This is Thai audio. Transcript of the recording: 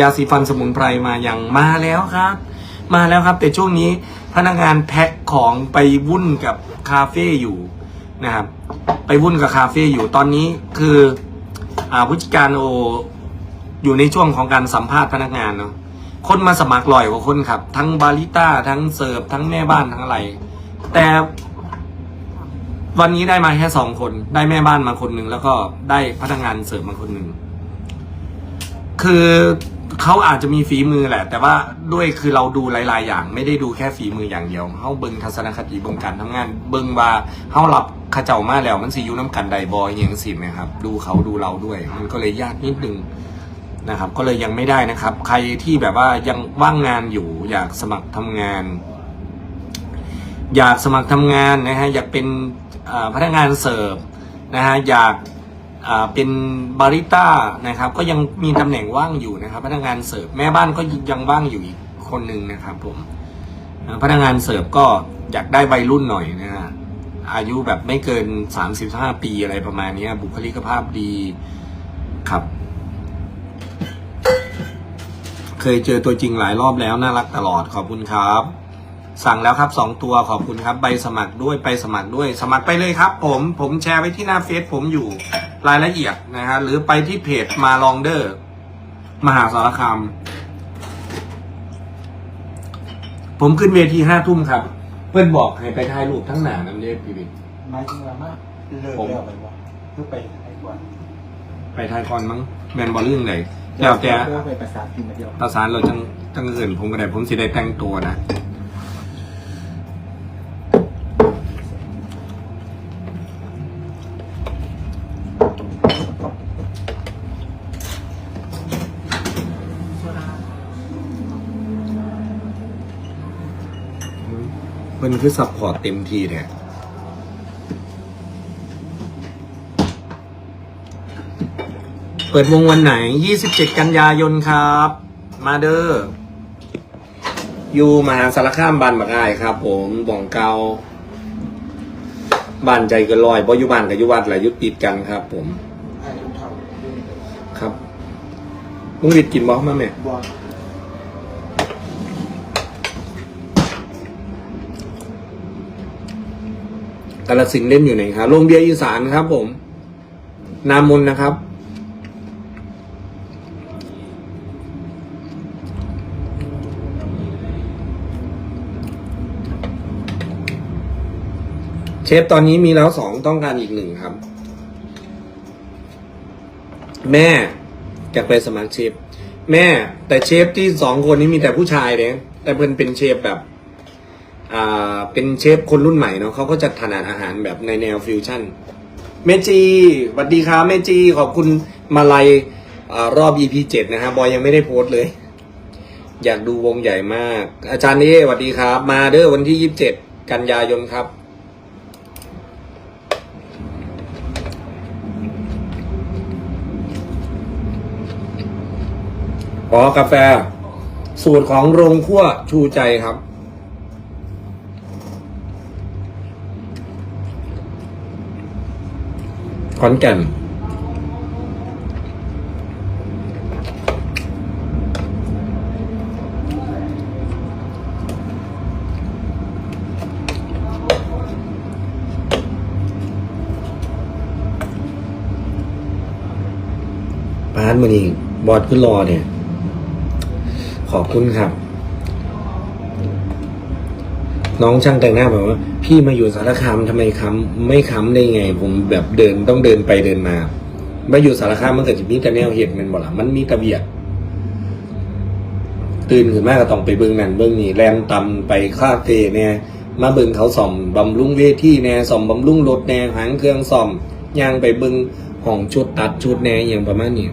ยาสีฟันสมุนไพรมาอย่างมาแล้วครับ มาแล้วครับ แต่ช่วงนี้พนักงานแพ็คของไปวุ่นกับคาเฟ่อยู่นะครับ ไปวุ่นกับคาเฟ่อยู่ตอนนี้คืออ่าผู้จัดการโออยู่ในช่วงของการสัมภาษณ์พนักงานเนาะคนมาสมัครลอยกว่าคนครับ ทั้งบาริต้าทั้งเสิร์ฟทั้งแม่บ้านทั้งอะไร แต่วันนี้ได้มาแค่สองคน ได้แม่บ้านมาคนหนึ่งแล้วก็ได้พนักงานเสิร์ฟมาคนหนึ่งคือ เขาอาจจะมีฝีมือแหละ แต่ว่าด้วยคือเราดูหลาย ๆ อย่าง ไม่ได้ดูแค่ฝีมืออย่างเดียวเขาเบิ่งทัศนคติเบิ่งการทำงาน เบิ่งว่าเขารับเขาเจ้ามาแล้ว มันสิอยูน้ำกันไดบอยอย่างสินะครับ ดูเขาดูเราด้วย มันก็เลยยากนิดนึงนะครับ ก็เลยยังไม่ได้นะครับ ใครที่แบบว่ายังว่างงานอยู่อยากสมัครทำงาน อยากสมัครทำงานนะฮะอยากเป็นอ่าพนักงานเสิร์ฟนะฮะอยาก เป็นบาริต้านะครับ ก็ยังมีตำแหน่งว่างอยู่นะครับ พนักงานเสิร์ฟแม่บ้านก็ยังว่างอยู่อีกคนหนึ่งนะครับ ผมพนักงานเสิร์ฟก็อยากได้วัยรุ่นหน่อยนะฮะอายุแบบไม่เกินสามสิบห้าปีอะไรประมาณนี้บุคลิกภาพดีครับ เคยเจอตัวจริงหลายรอบแล้วน่ารักตลอดขอบคุณครับ สั่งแล้วครับสองตัวขอบคุณครับ ใบสมัครด้วยไปสมัครด้วย สมัครไปเลยครับ ผมผมแชร์ไว้ที่หน้าเฟซผมอยู่ รายละเอียดนะฮะหรือไปที่เพจมาลองเดอร์ มหาสารคาม ผมขึ้นเวทีห้าทุ่มครับ เพื่อนบอกให้ไปถ่ายรูปทั้งหนาน้ำเลี้ยพี่บิ๊กหมายถึงว่ามากเลิกแล้วไปบ่เพื่อไปไอ้กวนไปถ่ายคอนมั้งแมนบอลลื่นเลยแล้วแต่เพื่อไปประสานกินมาเดียวตาสารเราจังจังเอื่นผมก็ได้ผมสิได้แต่งตัวนะ มันคือซัพพอร์ตเต็มทีเนี่ยเปิดวงวันไหน 27 กันยายนครับ มาเด้ออยู่มหาสารคามบ้านบักอายครับ ผมบ่องเกาบ้านใจกันลอยเพราะอยู่บ้านกับอยู่วัดแหละยุติดกันครับ ผม ครับมึงวิดกินบอกมาแม่บอลาลสินเล่นอยู่ไหนครับโรงเบียร์อีสานครับ ผม นามนนะครับ เชฟตอนนี้มีแล้วสองต้องการอีกหนึ่งครับ แม่อยากไปสมัครเชฟแม่แต่เชฟที่สองคนนี้มีแต่ผู้ชายเนี่ยแต่เพิ่นเป็นเชฟแบบ เป็นเชฟคนรุ่นใหม่เนาะเขาก็จะถนัดอาหารแบบในแนวฟิวชั่นเมจีสวัสดีครับเมจีขอบคุณมาลัยอารอบ EP เจ็ดนะฮะบอยยังไม่ได้โพสต์เลย อยากดูวงใหญ่มาก อาจารย์เอสวัสดีครับ มาเด้อวันที่ยี่สิบเจ็ดกันยายนครับขอกาแฟ สูตรของโรงคั่วชูใจครับ ขอนแก่นพาร์ทมันอีบอดขึ้นรอเนี่ย ขอบคุณครับ น้องช่างแต่งหน้าบอกว่า พี่มาอยู่สารคามทำไมค้ำไม่ค้ำได้ไง ผมแบบเดินต้องเดินไปเดินมามาอยู่สารคามมันเกิดจะมีแต่แนวเห็ดมันบ่ละมันมีตะเบียดตื่นขึ้นมาก็ต้องไปเบิ่งนั่นเบิ่งนี่แรมตำไปคาเฟ่เนี่ยมาเบิ่งเขาซ่อมบำรุงเวทีแน่ซ่อมบำรุงรถแน่หางเครื่องซ่อมยางไปเบิ่งห้องชุดตัดชุดแน่อย่างประมาณนี้